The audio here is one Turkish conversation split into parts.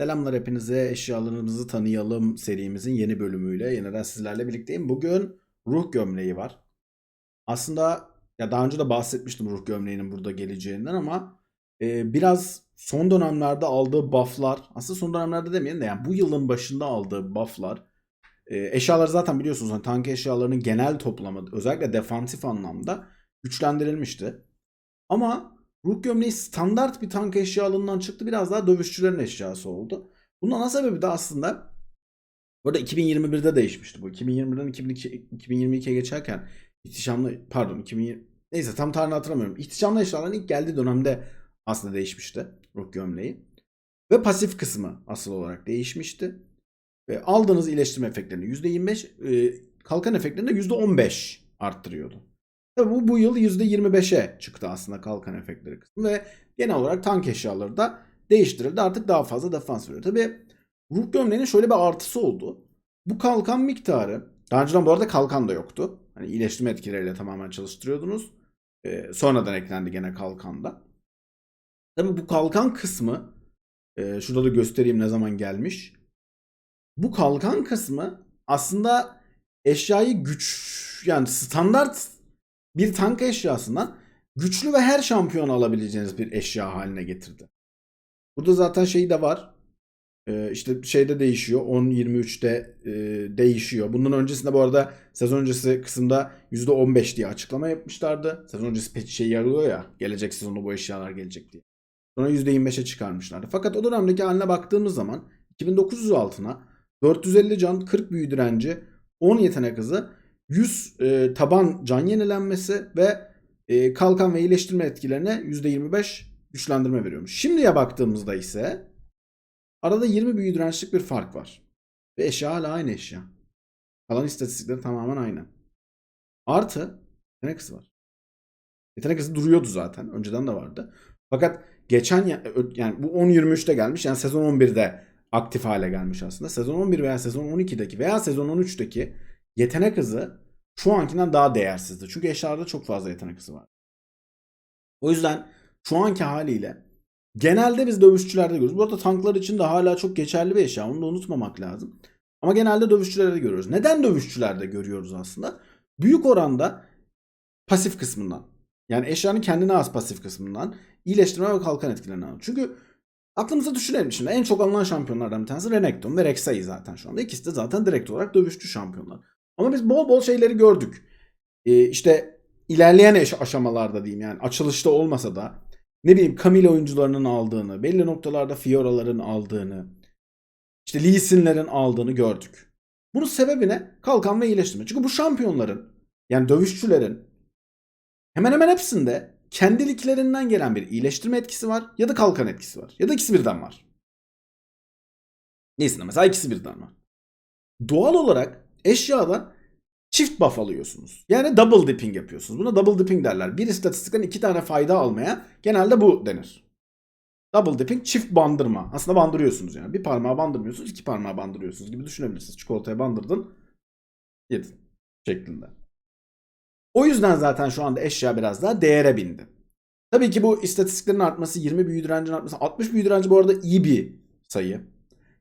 Selamlar hepinize. Eşyalarımızı tanıyalım serimizin yeni bölümüyle yeniden sizlerle birlikteyim. Bugün ruh gömleği var. Aslında ya daha önce de bahsetmiştim ruh gömleğinin burada geleceğinden ama e, biraz son dönemlerde aldığı bufflar, aslında son dönemlerde demeyelim de yani bu yılın başında aldığı bufflar e, eşyalar zaten biliyorsunuz hani tank eşyalarının genel toplamı özellikle defansif anlamda güçlendirilmişti. Ama ruh gömleği standart bir tank eşyalığından çıktı. Biraz daha dövüşçülerin eşyası oldu. Bunun ana sebebi de aslında bu arada 2021'de değişmişti bu. 2021'den 2022, 2022'ye geçerken ihtişamlı pardon 2020 neyse tam tarihini hatırlamıyorum. İhtişamlı eşyaların ilk geldiği dönemde aslında değişmişti ruh gömleği. Ve pasif kısmı asıl olarak değişmişti. Ve aldığınız iyileştirme efektlerini %25, e, kalkan efektlerini de %15 arttırıyordu. Tabii bu, bu yıl %25'e çıktı aslında kalkan efektleri kısmı ve genel olarak tank eşyaları da değiştirildi. Artık daha fazla defans veriyor. Tabii ruh gömleğinin şöyle bir artısı oldu. Bu kalkan miktarı, daha önceden bu arada kalkan da yoktu. Hani iyileştirme etkileriyle tamamen çalıştırıyordunuz. Ee, sonradan eklendi gene kalkanda. Tabii bu kalkan kısmı, e, şurada da göstereyim ne zaman gelmiş. Bu kalkan kısmı aslında eşyayı güç yani standart bir tank eşyasından güçlü ve her şampiyon alabileceğiniz bir eşya haline getirdi. Burada zaten şey de var. Ee, işte şeyde değişiyor. 10-23'te e, değişiyor. Bunun öncesinde bu arada sezon öncesi kısımda %15 diye açıklama yapmışlardı. Sezon öncesi pek şey yarılıyor ya. Gelecek sezonda bu eşyalar gelecek diye. Sonra %25'e çıkarmışlardı. Fakat o dönemdeki haline baktığımız zaman 2900 altına 450 can, 40 büyü direnci, 10 yetenek hızı, 100 e, taban can yenilenmesi ve e, kalkan ve iyileştirme etkilerine %25 güçlendirme veriyormuş. Şimdiye baktığımızda ise arada 20 büyü dirençlik bir fark var. Ve eşya hala aynı eşya. Kalan istatistikleri tamamen aynı. Artı yetenek hızı var. Yetenek hızı duruyordu zaten. Önceden de vardı. Fakat geçen yani bu 10-23'te gelmiş. Yani sezon 11'de aktif hale gelmiş aslında. Sezon 11 veya sezon 12'deki veya sezon 13'teki yetenek hızı şu ankinden daha değersizdi. Çünkü eşyalarda çok fazla yetenek hızı var. O yüzden şu anki haliyle genelde biz dövüşçülerde görüyoruz. Bu arada tanklar için de hala çok geçerli bir eşya. Onu da unutmamak lazım. Ama genelde dövüşçülerde görüyoruz. Neden dövüşçülerde görüyoruz aslında? Büyük oranda pasif kısmından. Yani eşyanın kendine az pasif kısmından iyileştirme ve kalkan etkilerinden. Çünkü aklımıza düşünelim şimdi. En çok alınan şampiyonlardan bir tanesi Renekton ve Rek'Sai zaten şu anda. İkisi de zaten direkt olarak dövüşçü şampiyonlar. Ama biz bol bol şeyleri gördük. Ee, işte ilerleyen aşamalarda diyeyim yani açılışta olmasa da ne bileyim Camille oyuncularının aldığını, belli noktalarda Fiora'ların aldığını, işte Lee Sin'lerin aldığını gördük. Bunun sebebi ne? Kalkan ve iyileştirme. Çünkü bu şampiyonların yani dövüşçülerin hemen hemen hepsinde kendiliklerinden gelen bir iyileştirme etkisi var ya da kalkan etkisi var. Ya da ikisi birden var. Neyse mesela ikisi birden var. Doğal olarak eşyada çift buff alıyorsunuz. Yani double dipping yapıyorsunuz. Buna double dipping derler. Bir istatistikten iki tane fayda almaya genelde bu denir. Double dipping çift bandırma. Aslında bandırıyorsunuz yani. Bir parmağı bandırmıyorsunuz, iki parmağı bandırıyorsunuz gibi düşünebilirsiniz. Çikolataya bandırdın, yedin şeklinde. O yüzden zaten şu anda eşya biraz daha değere bindi. Tabii ki bu istatistiklerin artması, 20 büyü direncinin artması, 60 büyü direnci bu arada iyi bir sayı.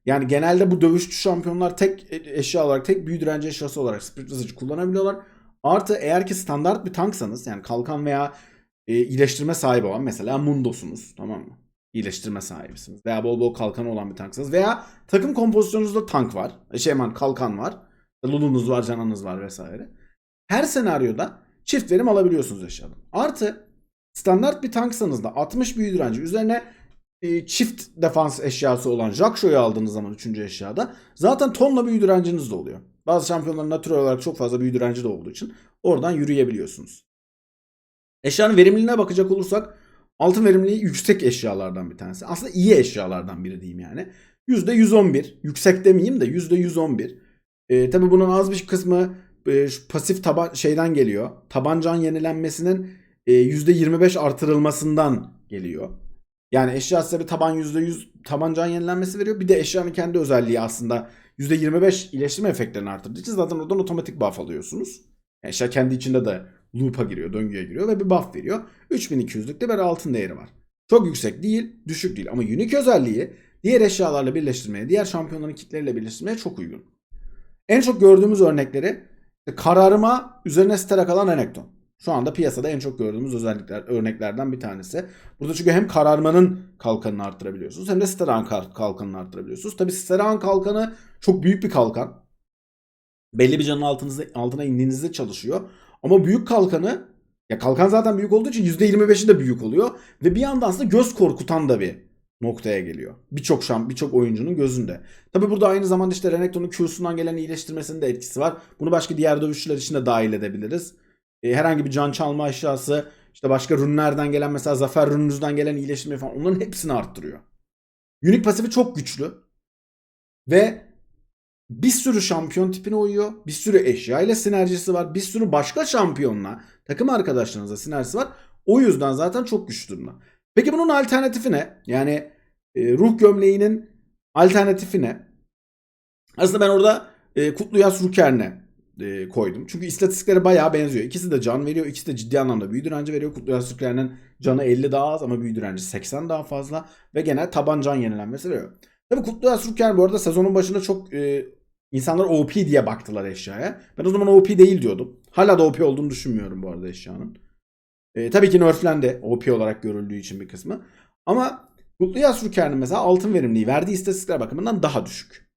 Yani genelde bu dövüşçü şampiyonlar tek e, eşya olarak, tek büyü direnci eşyası olarak Spirit Wizard'ı kullanabiliyorlar. Artı eğer ki standart bir tanksanız yani kalkan veya e, iyileştirme sahibi olan mesela Mundo'sunuz tamam mı? İyileştirme sahibisiniz. Veya bol bol kalkanı olan bir tanksanız. Veya takım kompozisyonunuzda tank var. Şey aman kalkan var. Lulunuz var, cananız var vesaire. Her senaryoda çift verim alabiliyorsunuz eşyadan. Artı standart bir tanksanız da 60 büyü direnci üzerine e, çift defans eşyası olan Jaksho'yu aldığınız zaman 3. eşyada zaten tonla büyü direnciniz de oluyor. Bazı şampiyonların natürel olarak çok fazla büyü direnci de olduğu için oradan yürüyebiliyorsunuz. Eşyanın verimliliğine bakacak olursak altın verimliliği yüksek eşyalardan bir tanesi. Aslında iyi eşyalardan biri diyeyim yani. %111. Yüksek demeyeyim de %111. E, tabii bunun az bir kısmı e, şu pasif taban şeyden geliyor. Tabancan yenilenmesinin e, %25 artırılmasından geliyor. Yani eşya size bir taban %100 tabancan yenilenmesi veriyor. Bir de eşyanın kendi özelliği aslında %25 iyileştirme efektlerini arttırdığı için zaten oradan otomatik buff alıyorsunuz. Eşya kendi içinde de loop'a giriyor, döngüye giriyor ve bir buff veriyor. 3200'lükte bir altın değeri var. Çok yüksek değil, düşük değil ama unique özelliği diğer eşyalarla birleştirmeye, diğer şampiyonların kitleriyle birleştirmeye çok uygun. En çok gördüğümüz örnekleri işte kararıma üzerine sterak alan Renekton. Şu anda piyasada en çok gördüğümüz özellikler, örneklerden bir tanesi. Burada çünkü hem kararmanın kalkanını arttırabiliyorsunuz hem de Sterak'ın kal- kalkanını arttırabiliyorsunuz. Tabi Sterak'ın kalkanı çok büyük bir kalkan. Belli bir canın altınızda, altına indiğinizde çalışıyor. Ama büyük kalkanı ya kalkan zaten büyük olduğu için %25'i de büyük oluyor. Ve bir yandan aslında göz korkutan da bir noktaya geliyor. Birçok şam, birçok oyuncunun gözünde. Tabi burada aynı zamanda işte Renekton'un Q'sundan gelen iyileştirmesinin de etkisi var. Bunu başka diğer dövüşçüler için de dahil edebiliriz. E, herhangi bir can çalma aşağısı, işte başka rünlerden gelen mesela zafer rününüzden gelen iyileştirme falan onların hepsini arttırıyor. Unique pasifi çok güçlü. Ve bir sürü şampiyon tipine uyuyor. Bir sürü eşya ile sinerjisi var. Bir sürü başka şampiyonla takım arkadaşlarınızla sinerjisi var. O yüzden zaten çok güçlü durumda. Peki bunun alternatifi ne? Yani e, ruh gömleğinin alternatifi ne? Aslında ben orada e, Kutlu Yas Rukern'e e, koydum. Çünkü istatistikleri bayağı benziyor. İkisi de can veriyor. ikisi de ciddi anlamda büyü direnci veriyor. Kutlu Yas Rukern'in canı 50 daha az ama büyü direnci 80 daha fazla. Ve genel taban can yenilenmesi veriyor. Tabii Kutlu Yas Rukern bu arada sezonun başında çok e, insanlar OP diye baktılar eşyaya. Ben o zaman OP değil diyordum. Hala da OP olduğunu düşünmüyorum bu arada eşyanın. E, tabii ki nerflendi OP olarak görüldüğü için bir kısmı. Ama Kutlu Yas Rukern'in mesela altın verimliliği verdiği istatistikler bakımından daha düşük.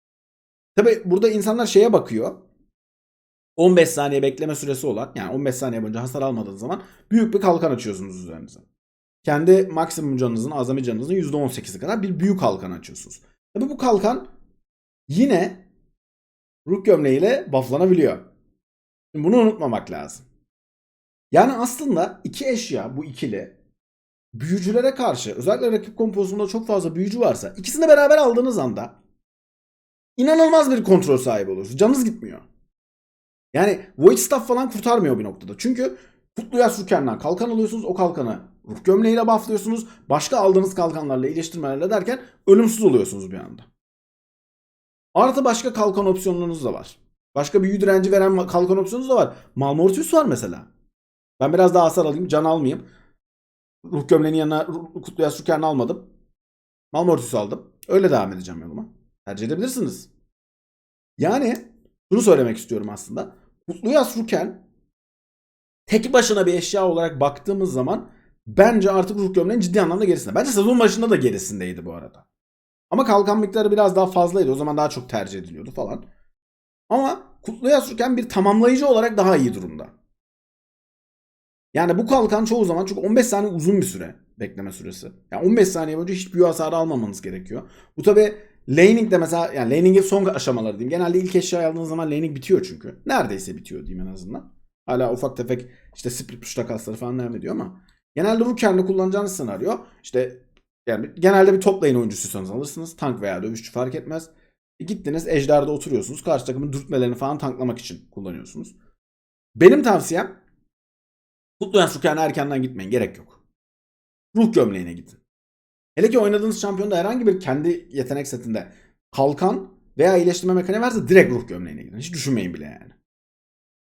Tabii burada insanlar şeye bakıyor. 15 saniye bekleme süresi olan yani 15 saniye boyunca hasar almadığınız zaman büyük bir kalkan açıyorsunuz üzerinize. Kendi maksimum canınızın, azami canınızın %18'i kadar bir büyük kalkan açıyorsunuz. Tabi bu kalkan yine ruh gömleğiyle bufflanabiliyor. Şimdi bunu unutmamak lazım. Yani aslında iki eşya bu ikili büyücülere karşı özellikle rakip kompozunda çok fazla büyücü varsa ikisini beraber aldığınız anda inanılmaz bir kontrol sahibi olursunuz. Canınız gitmiyor. Yani Void Staff falan kurtarmıyor bir noktada. Çünkü Kutlu Yas Rüken'den kalkan alıyorsunuz. O kalkanı ruh gömleğiyle bufflıyorsunuz. Başka aldığınız kalkanlarla iyileştirmelerle derken ölümsüz oluyorsunuz bir anda. Artı başka kalkan opsiyonlarınız da var. Başka büyü direnci veren kalkan opsiyonunuz da var. Malmortius var mesela. Ben biraz daha hasar alayım, can almayayım. Ruh gömleğinin yanına Kutlu Yas Rüken'i almadım. Malmortius aldım. Öyle devam edeceğim yoluma. Tercih edebilirsiniz. Yani şunu söylemek istiyorum aslında. Kutlu Yas tek başına bir eşya olarak baktığımız zaman bence artık ruh gömleğin ciddi anlamda gerisinde. Bence sezon başında da gerisindeydi bu arada. Ama kalkan miktarı biraz daha fazlaydı. O zaman daha çok tercih ediliyordu falan. Ama Kutlu Yas Ruken bir tamamlayıcı olarak daha iyi durumda. Yani bu kalkan çoğu zaman çünkü 15 saniye uzun bir süre bekleme süresi. Yani 15 saniye boyunca hiç büyü hasarı almamanız gerekiyor. Bu tabi Laning de mesela yani laning'in son aşamaları diyeyim. Genelde ilk eşya aldığınız zaman laning bitiyor çünkü. Neredeyse bitiyor diyeyim en azından. Hala ufak tefek işte split push takasları falan devam ediyor ama genelde Ruker'le kullanacağınız senaryo işte yani genelde bir top lane oyuncusuysanız alırsınız. Tank veya dövüşçü fark etmez. E gittiniz ejderde oturuyorsunuz. Karşı takımın dürtmelerini falan tanklamak için kullanıyorsunuz. Benim tavsiyem Kutlayan Ruker'e erkenden gitmeyin. Gerek yok. Ruh gömleğine gidin. Hele ki oynadığınız şampiyonda herhangi bir kendi yetenek setinde kalkan veya iyileştirme mekaniği varsa direkt ruh gömleğine gidin. Hiç düşünmeyin bile yani.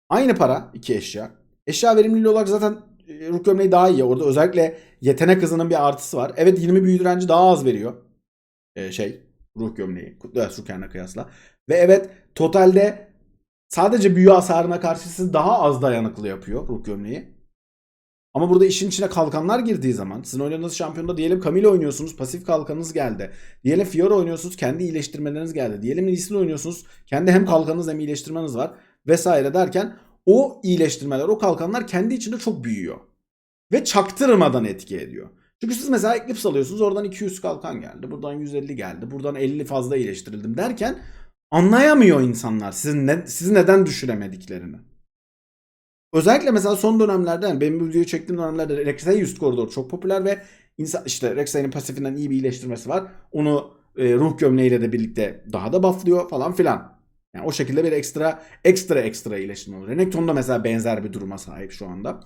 Aynı para iki eşya. Eşya verimliliği olarak zaten e, ruh gömleği daha iyi. Orada özellikle yetenek hızının bir artısı var. Evet 20 büyü direnci daha az veriyor. Ee, şey ruh gömleği. Kutluya Ruken'le kıyasla. Ve evet totalde sadece büyü hasarına karşı daha az dayanıklı yapıyor ruh gömleği. Ama burada işin içine kalkanlar girdiği zaman sizin oynadığınız şampiyonda diyelim Camille oynuyorsunuz pasif kalkanınız geldi. Diyelim Fiora oynuyorsunuz kendi iyileştirmeleriniz geldi. Diyelim Lee oynuyorsunuz kendi hem kalkanınız hem iyileştirmeniz var vesaire derken o iyileştirmeler o kalkanlar kendi içinde çok büyüyor. Ve çaktırmadan etki ediyor. Çünkü siz mesela Eclipse alıyorsunuz oradan 200 kalkan geldi. Buradan 150 geldi. Buradan 50 fazla iyileştirildim derken anlayamıyor insanlar sizin, ne, sizi neden düşüremediklerini. Özellikle mesela son dönemlerde yani benim bu videoyu çektiğim dönemlerde Rek'Sai üst koridor çok popüler ve insan işte Rek'Sai'nin pasifinden iyi bir iyileştirmesi var. Onu e, ruh gömleğiyle de birlikte daha da bufflıyor falan filan. Yani o şekilde bir ekstra ekstra ekstra iyileştirme oluyor. Renekton da mesela benzer bir duruma sahip şu anda.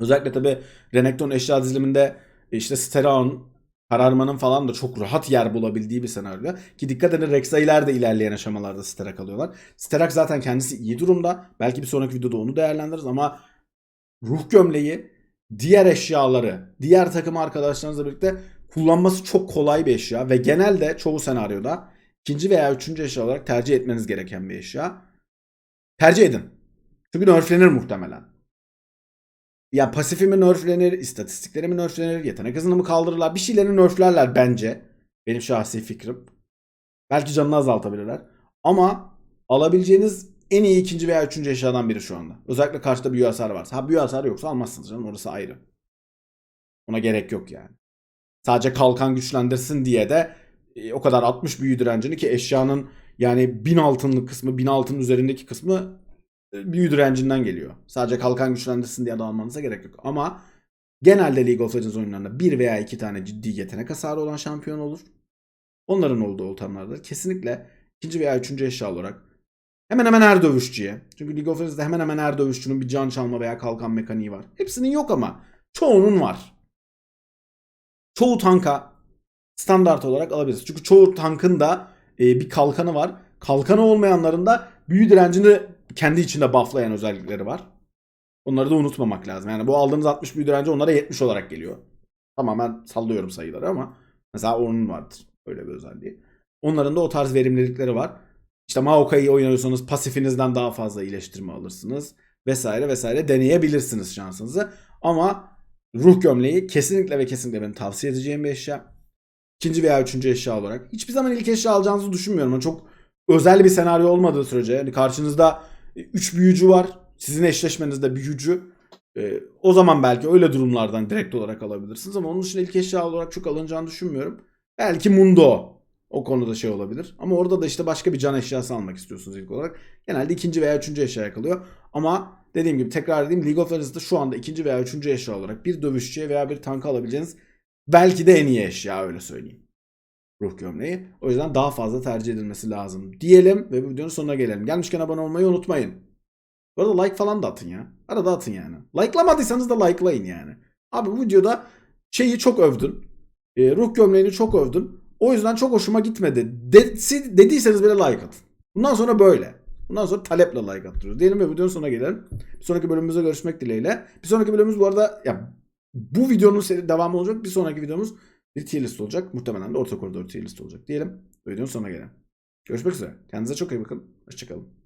Özellikle tabi Renekton eşya diziliminde işte Steraon kararmanın falan da çok rahat yer bulabildiği bir senaryo. Ki dikkat edin Rek'Sai'ler de ilerleyen aşamalarda Sterak alıyorlar. Sterak zaten kendisi iyi durumda. Belki bir sonraki videoda onu değerlendiririz ama ruh gömleği diğer eşyaları, diğer takım arkadaşlarınızla birlikte kullanması çok kolay bir eşya ve genelde çoğu senaryoda ikinci veya üçüncü eşya olarak tercih etmeniz gereken bir eşya. Tercih edin. Çünkü nerflenir muhtemelen. Ya pasifi mi nerflenir, istatistikleri mi nerflenir, yetenek hızını kaldırırlar, bir şeylerini nerflerler bence. Benim şahsi fikrim. Belki canını azaltabilirler. Ama alabileceğiniz en iyi ikinci veya üçüncü eşyadan biri şu anda. Özellikle karşıda büyü hasarı varsa. Ha büyü hasarı yoksa almazsınız canım orası ayrı. Ona gerek yok yani. Sadece kalkan güçlendirsin diye de e, o kadar 60 büyü direncini ki eşyanın yani 1000 altınlık kısmı 1000 altın üzerindeki kısmı büyü direncinden geliyor. Sadece kalkan güçlendirsin diye de almanıza gerek yok. Ama genelde League of Legends oyunlarında bir veya iki tane ciddi yetenek hasarı olan şampiyon olur. Onların olduğu ortamlarda kesinlikle ikinci veya üçüncü eşya olarak hemen hemen her dövüşçüye. Çünkü League of Legends'de hemen hemen her dövüşçünün bir can çalma veya kalkan mekaniği var. Hepsinin yok ama çoğunun var. Çoğu tanka standart olarak alabiliriz. Çünkü çoğu tankın da e, bir kalkanı var. Kalkanı olmayanların da büyü direncini kendi içinde bufflayan özellikleri var. Onları da unutmamak lazım. Yani bu aldığınız 60 büyü direnci onlara 70 olarak geliyor. Tamamen sallıyorum sayıları ama mesela onun vardır öyle bir özelliği. Onların da o tarz verimlilikleri var. İşte Maokai'yi oynuyorsanız pasifinizden daha fazla iyileştirme alırsınız. Vesaire vesaire deneyebilirsiniz şansınızı. Ama ruh gömleği kesinlikle ve kesinlikle benim tavsiye edeceğim bir eşya. İkinci veya üçüncü eşya olarak. Hiçbir zaman ilk eşya alacağınızı düşünmüyorum. Yani çok özel bir senaryo olmadığı sürece. Yani karşınızda 3 büyücü var. Sizin eşleşmenizde büyücü. Ee, o zaman belki öyle durumlardan direkt olarak alabilirsiniz. Ama onun dışında ilk eşya olarak çok alınacağını düşünmüyorum. Belki Mundo o konuda şey olabilir. Ama orada da işte başka bir can eşyası almak istiyorsunuz ilk olarak. Genelde ikinci veya üçüncü eşyaya kalıyor. Ama dediğim gibi tekrar edeyim League of Legends'da şu anda ikinci veya üçüncü eşya olarak bir dövüşçüye veya bir tanka alabileceğiniz belki de en iyi eşya öyle söyleyeyim. Ruh gömleği. O yüzden daha fazla tercih edilmesi lazım diyelim ve bu videonun sonuna gelelim. Gelmişken abone olmayı unutmayın. Bu arada like falan da atın ya. Arada atın yani. Like'lamadıysanız da like'layın yani. Abi bu videoda şeyi çok övdün. E, ruh gömleğini çok övdün. O yüzden çok hoşuma gitmedi. Desi, dediyseniz bile like atın. Bundan sonra böyle. Bundan sonra taleple like attırıyoruz. Diyelim ve videonun sonuna gelelim. Bir sonraki bölümümüzde görüşmek dileğiyle. Bir sonraki bölümümüz bu arada ya bu videonun devamı olacak. Bir sonraki videomuz bir tier list olacak. Muhtemelen de orta koridor tier list olacak diyelim. Videonun sonuna gelelim. Görüşmek üzere. Kendinize çok iyi bakın. Hoşçakalın.